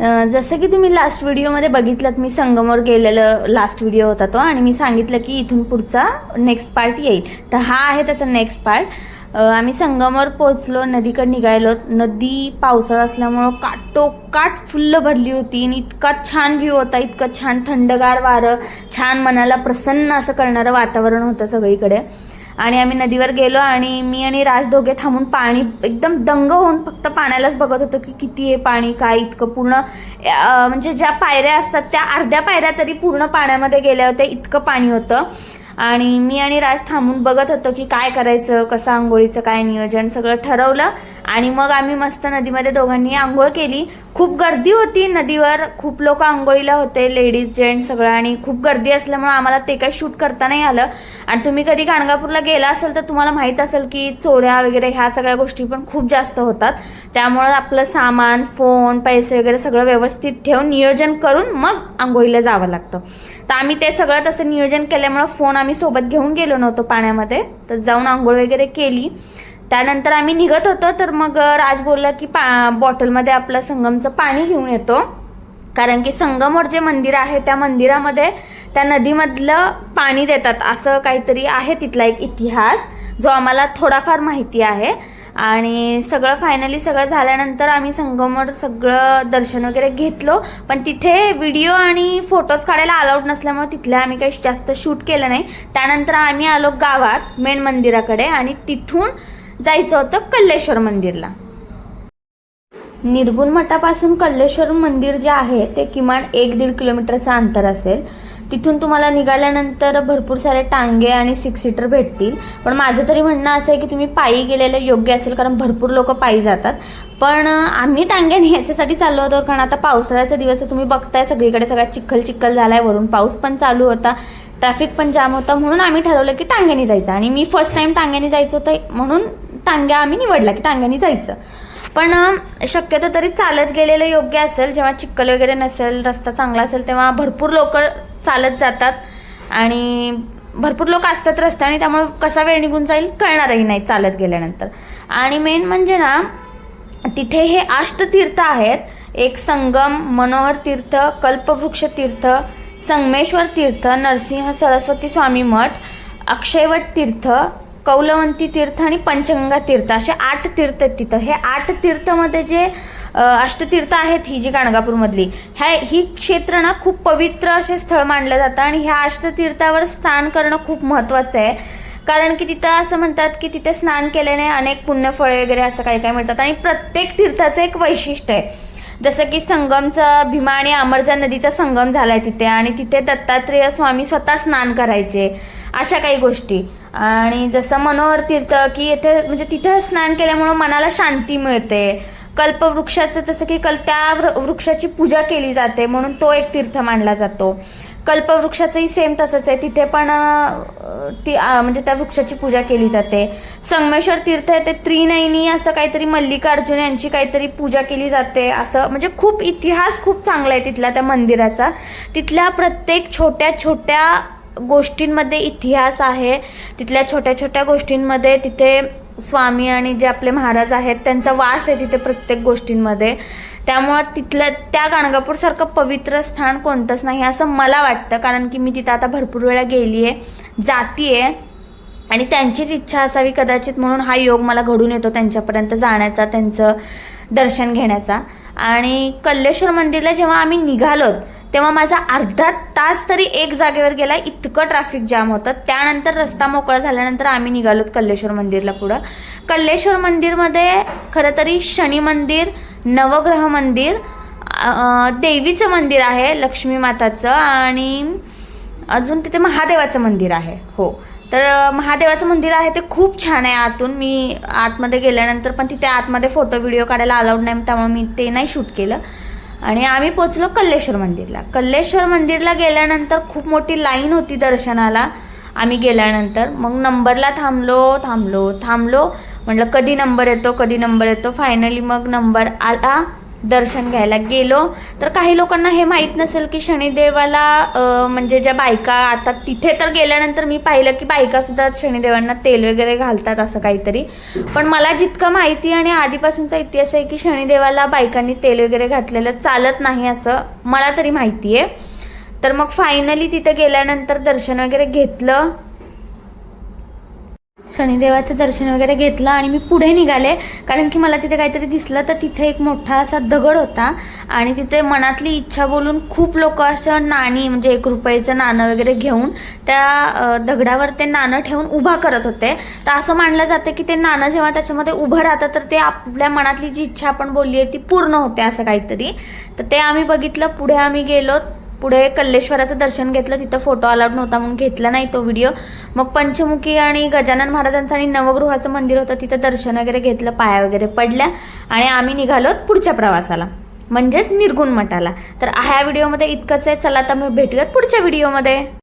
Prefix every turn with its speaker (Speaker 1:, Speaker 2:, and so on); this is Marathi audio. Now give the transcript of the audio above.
Speaker 1: जसं की तुम्ही लास्ट व्हिडिओमध्ये बघितलं मी संगमवर गेलेलं लास्ट व्हिडिओ होता तो आणि मी सांगितलं की इथून पुढचा नेक्स्ट पार्ट येईल. तर हा आहे त्याचा नेक्स्ट पार्ट आम्ही संगमवर पोचलो नदीकडे निघायलो. नदी पावसाळा असल्यामुळं काटोकाट फुल्ल भरली होती आणि इतका छान व्ह्यू होता इतकं छान थंडगार वारं छान मनाला प्रसन्न असं करणारं वातावरण होतं सगळीकडे. आणि आम्ही नदीवर गेलो आणि मी आणि राज दोघे थांबून पाणी एकदम दंग होऊन फक्त पाण्यालाच बघत होतो की किती आहे पाणी काय इतकं पूर्ण म्हणजे ज्या पायऱ्या असतात त्या अर्ध्या पायऱ्या तरी पूर्ण पाण्यामध्ये गेल्या होत्या इतकं पाणी होतं. आणि मी आणि राज थांबून बघत होतो की काय करायचं कसं आंघोळीचं काय नियोजन सगळं ठरवलं. आणि मग आम्ही मस्त नदीमध्ये दोघांनी आंघोळ केली. खूप गर्दी होती नदीवर. खूप लोक आंघोळीला होते लेडीज जेंट्स सगळं. आणि खूप गर्दी असल्यामुळे आम्हाला ते काही शूट करता नाही आलं. आणि तुम्ही कधी गाणगापूरला गेला असेल तर तुम्हाला माहीत असेल की चोऱ्या वगैरे ह्या सगळ्या गोष्टी पण खूप जास्त होतात. त्यामुळं आपलं सामान फोन पैसे वगैरे सगळं व्यवस्थित ठेवून नियोजन करून मग आंघोळीला जावं लागतं. तर आम्ही ते सगळं तसं नियोजन केल्यामुळं फोन आम्ही सोबत घेऊन गेलो नव्हतो पाण्यामध्ये. तर जाऊन आंघोळ वगैरे केली. त्यानंतर आम्ही निघत होतो तर मग राज बोलला की पा बॉटलमध्ये आपलं संगमचं पाणी घेऊन येतो. कारण की संगमवर जे मंदिर आहे त्या मंदिरामध्ये त्या नदीमधलं पाणी देतात. असं काहीतरी आहे तिथला एक इतिहास जो आम्हाला थोडाफार माहिती आहे. आणि सगळं फायनली सगळं झाल्यानंतर आम्ही संगमवर सगळं दर्शन वगैरे घेतलो. पण तिथे व्हिडिओ आणि फोटोज काढायला अलाउड नसल्यामुळे तिथलं आम्ही काही जास्त शूट केलं नाही. त्यानंतर आम्ही आलो गावात मेन मंदिराकडे. आणि तिथून जायचं होतं कल्लेश्वर मंदिरला. निर्गुण मठापासून कल्लेश्वर मंदिर जे आहे ते किमान एक दीड किलोमीटरचं अंतर असेल. तिथून तुम्हाला निघाल्यानंतर भरपूर सारे टांगे आणि सिक्स सीटर भेटतील. पण माझं तरी म्हणणं असं आहे की तुम्ही पायी गेलेलं योग्य असेल कारण भरपूर लोक पायी जातात. पण आम्ही टांग्याने याच्यासाठी चाललो होतो कारण आता पावसाळ्याचा दिवस आहे तुम्ही बघताय सगळीकडे सगळा चिखल चिखल झाला आहे वरून पाऊस पण चालू होता ट्रॅफिक पण जाम होता म्हणून आम्ही ठरवलं की टांग्याने जायचं. आणि मी फर्स्ट टाइम टांग्याने जायचं होतं म्हणून टांग्या आम्ही निवडला की टांग्याने जायचं. पण शक्यतो तरी चालत गेलेलं योग्य असेल जेव्हा चिखल वगैरे नसेल रस्ता चांगला असेल तेव्हा भरपूर लोक चालत जातात. आणि भरपूर लोक असतात रस्त्याने त्यामुळे कसा वेळ निघून जाईल कळणारही नाही चालत गेल्यानंतर. आणि मेन म्हणजे ना तिथे हे अष्टतीर्थ आहेत. एक संगम मनोहर तीर्थ कल्पवृक्ष तीर्थ संगमेश्वर तीर्थ नरसिंह सरस्वती स्वामी मठ अक्षयवट तीर्थ कौलवंती तीर्थ आणि पंचगंगा तीर्थ असे आठ तीर्थ आहेत तिथं. हे आठ तीर्थमध्ये जे अष्टतीर्थ आहेत ही जी गाणगापूरमधली ह्या ही क्षेत्र ना खूप पवित्र असे स्थळ मानलं जातं आणि ह्या अष्टतीर्थावर स्नान करणं खूप महत्त्वाचं आहे. कारण की तिथं असं म्हणतात की तिथे स्नान केल्याने अनेक पुण्यफळे वगैरे असं काही काही मिळतात आणि प्रत्येक तीर्थाचं एक वैशिष्ट्य आहे. जसं की संगमचा भीमा आणि अमरजा नदीचा संगम झाला आहे तिथे आणि तिथे दत्तात्रेय स्वामी स्वतः स्नान करायचे. अशा काही गोष्टी. आणि जसं मनोहर तीर्थ की येथे म्हणजे तिथं स्नान केल्यामुळं मनाला शांती मिळते. कल्पवृक्षाचं जसं की कल त्या वृ- वृक्षाची पूजा केली जाते म्हणून तो एक तीर्थ मानला जातो. कल्पवृक्षाचंही सेम तसंच आहे. तिथे पण ती म्हणजे त्या वृक्षाची पूजा केली जाते. संगमेश्वर तीर्थ आहे ते त्रिनयनी असं काहीतरी मल्लिकार्जुन यांची काहीतरी पूजा केली जाते असं म्हणजे खूप इतिहास खूप चांगला आहे तिथला त्या मंदिराचा. तिथल्या प्रत्येक छोट्या छोट्या गोष्टींमध्ये इतिहास आहे. तिथल्या छोट्या छोट्या गोष्टींमध्ये तिथे स्वामी आणि जे आपले महाराज आहेत त्यांचा वास आहे तिथे प्रत्येक गोष्टींमध्ये. त्यामुळं तिथलं त्या गाणगापूरसारखं पवित्र स्थान कोणतंच नाही असं मला वाटतं. कारण की मी तिथं आता भरपूर वेळा गेली आहे जाती आहे आणि त्यांचीच इच्छा असावी कदाचित म्हणून हा योग मला घडून येतो त्यांच्यापर्यंत जाण्याचा त्यांचं दर्शन घेण्याचा. आणि कल्लेश्वर मंदिरला जेव्हा आम्ही निघालोत तेव्हा माझा अर्धा तास तरी एक जागेवर गेला. इतकं ट्रॅफिक जाम होतं. त्यानंतर रस्ता मोकळा झाल्यानंतर आम्ही निघालोत कल्लेश्वर मंदिरला पुढं. कल्लेश्वर मंदिरमध्ये खरं तरी शनी मंदिर नवग्रह मंदिर देवीचं मंदिर आहे लक्ष्मी माताचं आणि अजून तिथे महादेवाचं मंदिर आहे. हो. तर महादेवाचं मंदिर आहे ते खूप छान आहे आतून. मी आतमध्ये गेल्यानंतर पण तिथे आतमध्ये फोटो व्हिडिओ काढायला अलाउड नाही त्यामुळे मी ते नाही शूट केलं. आणि आम्ही पोचलो कल्लेश्वर मंदिरला. कल्लेश्वर मंदिरला गेल्यानंतर खूप मोठी लाईन होती दर्शनाला. आम्ही गेल्यानंतर मग नंबरला थांबलो थांबलो थांबलो. म्हटलं कधी नंबर येतो कधी नंबर येतो. फायनली मग नंबर आला. दर्शन घ्यायला गेलो. तर काही लोकांना हे माहीत नसेल की शनिदेवाला म्हणजे ज्या बायका आता तिथे तर गेल्यानंतर मी पाहिलं की बायकासुद्धा शनिदेवांना तेल वगैरे घालतात असं काहीतरी. पण मला जितकं माहिती आणि आधीपासूनचा इतिहास आहे की शनिदेवाला बायकांनी तेल वगैरे घातलेलं चालत नाही असं मला तरी माहिती आहे तर मग फायनली तिथे गेल्यानंतर दर्शन वगैरे घेतलं. शनिदेवाचं दर्शन वगैरे घेतलं आणि मी पुढे निघाले. कारण की मला तिथे काहीतरी दिसलं तर तिथे एक मोठा असा दगड होता. आणि तिथे मनातली इच्छा बोलून खूप लोक असं नाणी म्हणजे एक रुपयाचं नाणं वगैरे घेऊन त्या दगडावर ते नाणं ठेवून उभा करत होते. तर असं मानलं जातं की ते नाणं जेव्हा त्याच्यामध्ये उभं राहतं तर ते आपल्या मनातली जी इच्छा आपण बोलली आहे ती पूर्ण होते असं काहीतरी. तर ते आम्ही बघितलं. पुढे आम्ही गेलो. पुढे कल्लेश्वराचं दर्शन घेतलं तिथं फोटो अलाउड नव्हता म्हणून घेतला नाही तो व्हिडिओ मग पंचमुखी आणि गजानन महाराजांचं आणि नवगृहाचं मंदिर होतं तिथं दर्शन वगैरे घेतलं पाया वगैरे पडल्या आणि आम्ही निघालो पुढच्या प्रवासाला. म्हणजेच निर्गुण मठाला. तर ह्या व्हिडिओमध्ये इतकंच आहे चला तर मी भेटूयात पुढच्या व्हिडिओमध्ये